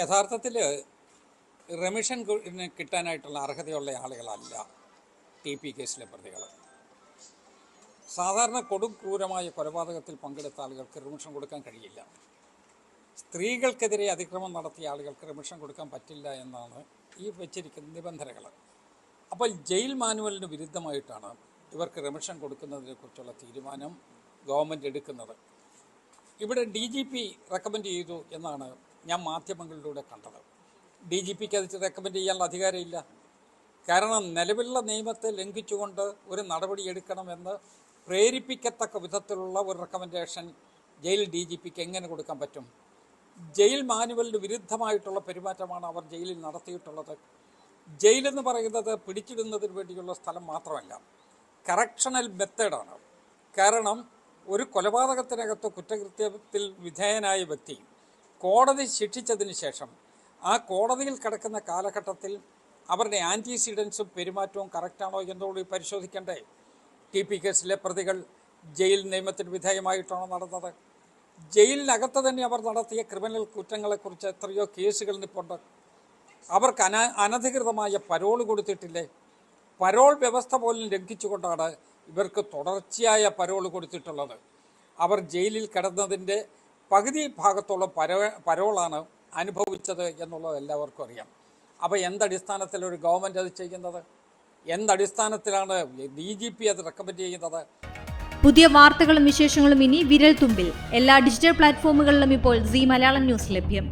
യഥാർത്ഥത്തിൽ റെമിഷൻ കിട്ടാനായിട്ടുള്ള അർഹതയുള്ള ആളുകളല്ല ടി പി കേസിലെ പ്രതികൾ സാധാരണ കൊടുക്രൂരമായ കൊലപാതകത്തിൽ പങ്കെടുത്ത ആളുകൾക്ക് റിമിഷൻ കൊടുക്കാൻ കഴിയില്ല. സ്ത്രീകൾക്കെതിരെ അതിക്രമം നടത്തിയ ആളുകൾക്ക് റിമിഷൻ കൊടുക്കാൻ പറ്റില്ല എന്നാണ് ഈ വെച്ചിരിക്കുന്ന നിബന്ധനകൾ അപ്പോൾ ജയിൽ മാനുവലിന് വിരുദ്ധമായിട്ടാണ് ഇവർക്ക് റിമിഷൻ കൊടുക്കുന്നതിനെക്കുറിച്ചുള്ള തീരുമാനം ഗവൺമെന്റ് എടുക്കുന്നത്. ഇവിടെ ഡി ജി പി റെക്കമെൻഡ് ചെയ്തു എന്നാണ് ഞാൻ മാധ്യമങ്ങളിലൂടെ കണ്ടത്. ഡി ജി പിക്ക് അത് റെക്കമെൻഡ് ചെയ്യാനുള്ള അധികാരമില്ല. കാരണം നിലവിലുള്ള നിയമത്തെ ലംഘിച്ചുകൊണ്ട് ഒരു നടപടി എടുക്കണമെന്ന് പ്രേരിപ്പിക്കത്തക്ക വിധത്തിലുള്ള ഒരു റെക്കമെൻഡേഷൻ ജയിൽ ഡി ജി പിക്ക് എങ്ങനെ കൊടുക്കാൻ പറ്റും? ജയിൽ മാനുവലിന് വിരുദ്ധമായിട്ടുള്ള പെരുമാറ്റമാണ് അവർ ജയിലിൽ നടത്തിയിട്ടുള്ളത്. ജയിലെന്ന് പറയുന്നത് പിടിച്ചിടുന്നതിന് വേണ്ടിയുള്ള സ്ഥലം മാത്രമല്ല കറക്ഷണൽ മെത്തേഡാണ് കാരണം ഒരു കൊലപാതകത്തിനകത്ത് കുറ്റകൃത്യത്തിൽ വിധേയനായ വ്യക്തി കോടതി ശിക്ഷിച്ചതിന് ശേഷം ആ കോടതിയിൽ കിടക്കുന്ന കാലഘട്ടത്തിൽ അവരുടെ ആന്റിസിഡൻസും പെരുമാറ്റവും കറക്റ്റാണോ എന്നുകൂടി പരിശോധിക്കണ്ടേ? ടി പി കേസിലെ പ്രതികൾ ജയിൽ നിയമത്തിന് വിധേയമായിട്ടാണോ നടന്നത്? ജയിലിനകത്ത് തന്നെ അവർ നടത്തിയ ക്രിമിനൽ കുറ്റങ്ങളെക്കുറിച്ച് എത്രയോ കേസുകൾ നിപ്പുണ്ട്. അവർക്ക് അന അനധികൃതമായ പരോൾ കൊടുത്തിട്ടില്ലേ? പരോൾ വ്യവസ്ഥ പോലും ലംഘിച്ചുകൊണ്ടാണ് ഇവർക്ക് തുടർച്ചയായ പരോൾ കൊടുത്തിട്ടുള്ളത്. അവർ ജയിലിൽ കിടന്നതിന്റെ പകുതി ഭാഗത്തോളം പരോ പരോളാണ് അനുഭവിച്ചത് എന്നുള്ളത് എല്ലാവർക്കും അറിയാം. അപ്പോൾ എന്തടിസ്ഥാനത്തിൽ ഒരു ഗവൺമെന്റ് അത് ചെയ്യുന്നത്? എന്തടിസ്ഥാനത്തിലാണ് ഡി ജി പി അത് റെക്കമെൻഡ് ചെയ്യുന്നത്? പുതിയ വാർത്തകളും വിശേഷങ്ങളും ഇനി വിരൽ തുമ്പിൽ എല്ലാ ഡിജിറ്റൽ പ്ലാറ്റ്ഫോമുകളിലും ഇപ്പോൾ സി മലയാളം ന്യൂസ് ലഭ്യം.